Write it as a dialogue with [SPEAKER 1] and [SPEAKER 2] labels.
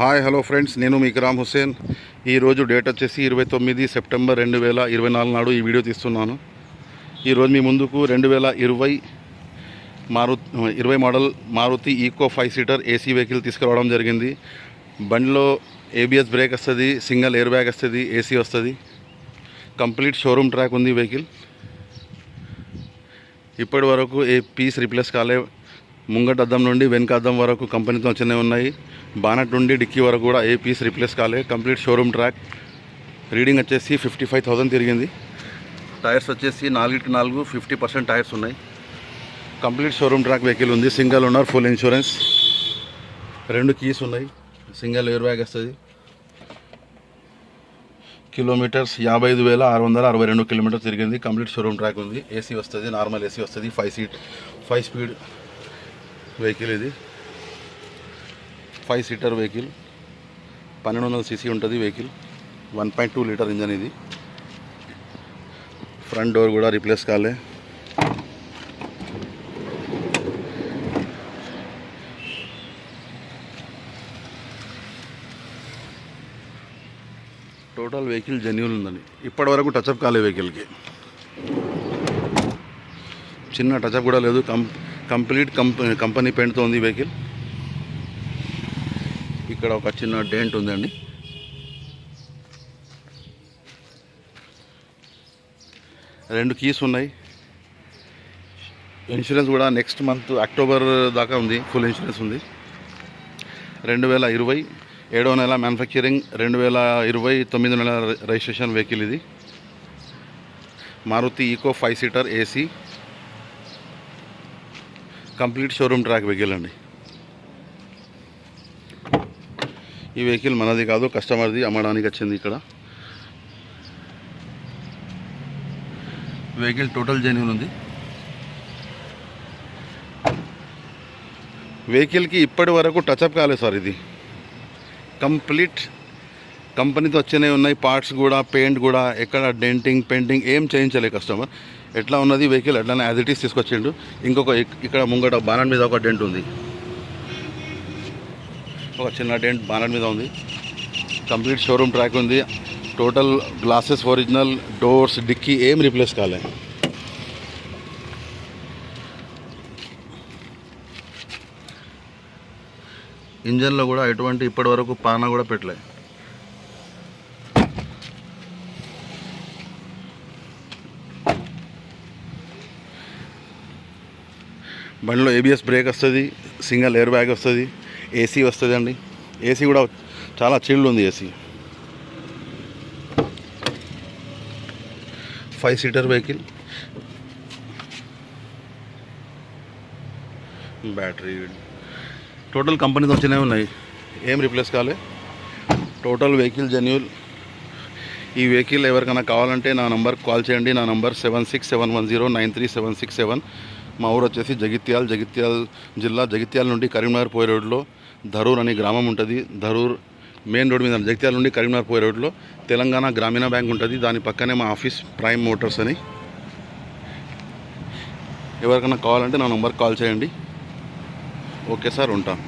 [SPEAKER 1] Hi hello friends నేను మీ ఇక్రామ్ హుస్సేన్. ఈరోజు date వచ్చేసి ఇరవై తొమ్మిది సెప్టెంబర్ రెండు వేల ఇరవై నాలుగు నాడు ఈ వీడియో తీస్తున్నాను. ఈరోజు మీ ముందుకు రెండు వేల ఇరవై మారు ఇరవై model Maruti Eeco five seater AC vehicle తీసుకురావడం జరిగింది. బండిలో ఏబిఎస్ బ్రేక్ వస్తుంది సింగిల్ ఎయిర్ బ్యాగ్ వస్తుంది ఏసీ వస్తుంది. కంప్లీట్ షోరూమ్ ట్రాక్ ఉంది వెహికల్. ఇప్పటి వరకు ఏ పీస్ రిప్లేస్ కాలే ముంగట అద్దం నుండి వెనుక అద్దం వరకు కంపెనీతో వచ్చినవి ఉన్నాయి. బానట్ నుండి డిక్కీ వరకు కూడా ఏ పీస్ రిప్లేస్ కాలే. Complete showroom track. రీడింగ్ వచ్చేసి ఫిఫ్టీ ఫైవ్ థౌసండ్ తిరిగింది. టైర్స్ వచ్చేసి నాలుగిటి నాలుగు ఫిఫ్టీ పర్సెంట్ టైర్స్ ఉన్నాయి. కంప్లీట్ షోరూమ్ ట్రాక్ వెహికల్ ఉంది. సింగిల్ ఉన్నారు ఫుల్ ఇన్సూరెన్స్. రెండు కీస్ ఉన్నాయి. సింగిల్ ఎయిర్ బ్యాగ్ వస్తుంది. కిలోమీటర్స్ యాభై ఐదు వేల ఆరు వందల అరవై రెండు కిలోమీటర్స్ తిరిగింది. కంప్లీట్ షోరూమ్ ట్రాక్ ఉంది. ఏసీ వస్తుంది. నార్మల్ ఏసీ వస్తుంది. Five seat five speed vehicle ఇది. ఫైవ్ సీటర్ వెహికల్ పన్నెండు వందల సీసీ ఉంటుంది vehicle one point two litre engine ఇది. ఫ్రంట్ డోర్ కూడా రీప్లేస్ కాలే. టోటల్ వెహికల్ జెన్యున్ ఉందండి ఇప్పటి వరకు టచ్అప్ కాలే వెహికల్కి చిన్న టచ్అప్ కూడా లేదు. కం కంప్లీట్ కంపెనీ కంపెనీ పెయింట్తో ఉంది వెహికల్. ఇక్కడ ఒక చిన్న డెంట్ ఉందండి. రెండు కీస్ ఉన్నాయి. ఇన్సూరెన్స్ కూడా నెక్స్ట్ మంత్ అక్టోబర్ దాకా ఉంది ఫుల్ ఇన్సూరెన్స్ ఉంది. రెండు వేల ఇరవై ఏడవ నెల మ్యానుఫ్యాక్చరింగ్ రెండు వేల ఇరవై తొమ్మిది నెల రిజిస్ట్రేషన్ వెహికల్ ఇది. Maruti Eeco five seater AC. Complete showroom track vehicle అండి. ఈ వెహికల్ మనది కాదు కస్టమర్ది అమ్మడానికి వచ్చింది ఇక్కడ. వెహికల్ టోటల్ జెన్యున్ ఉంది. వెహికల్కి ఇప్పటి వరకు టచ్అప్ కాలేదు సార్ ఇది. కంప్లీట్ కంపెనీతో వచ్చినవి ఉన్నాయి పార్ట్స్ కూడా పెయింట్ కూడా ఎక్కడ డెంటింగ్ పెయింటింగ్ ఏం చేయించలే కస్టమర్. ఎట్లా ఉన్నది వెహికల్ ఎట్లానే యాజ్ ఇట్ ఈస్ తీసుకొచ్చిండు. ఇంకొక ఇక్కడ ముంగట బానట్ మీద ఒక డెంట్ ఉంది. ఒక చిన్న డెంట్ బానట్ మీద ఉంది. కంప్లీట్ షోరూమ్ ట్రాక్ ఉంది. Total glasses original doors dicky ఏం రీప్లేస్ కాలే. ఇంజన్లో కూడా ఎటువంటి ఇప్పటి వరకు పాన కూడా పెట్టలే. బండిలో ఏబిఎస్ బ్రేక్ వస్తుంది సింగిల్ ఎయిర్ బ్యాగ్ వస్తుంది ఏసీ వస్తుంది అండి. ఏసీ కూడా చాలా చిల్డ్ ఉంది AC five seater vehicle battery total companies వచ్చినవి ఉన్నాయి. ఏం రీప్లేస్ కాలే? టోటల్ వెహికల్ జెన్యుల్ ఈ వెహికల్ ఎవరికైనా కావాలంటే నా నంబర్ కాల్ చేయండి. నా number seven six seven one zero nine three seven six seven మా ఊరు వచ్చేసి జగిత్యాల్ జగిత్యాల్ జిల్లా జగిత్యాల నుండి కరీంనగర్ పోయే రోడ్లో ధరూర్ అనే గ్రామం ఉంటుంది. ధరూర్ మెయిన్ రోడ్ మీద జగిత్యాల నుండి కరీంనగర్ పోయే రోడ్లో తెలంగాణ గ్రామీణ బ్యాంక్ ఉంటుంది. దాని పక్కనే మా ఆఫీస్ ప్రైమ్ మోటార్స్ అని. ఎవరికైనా కావాలంటే నా నెంబర్కి కాల్ చేయండి. ఓకే సార్ ఉంటాను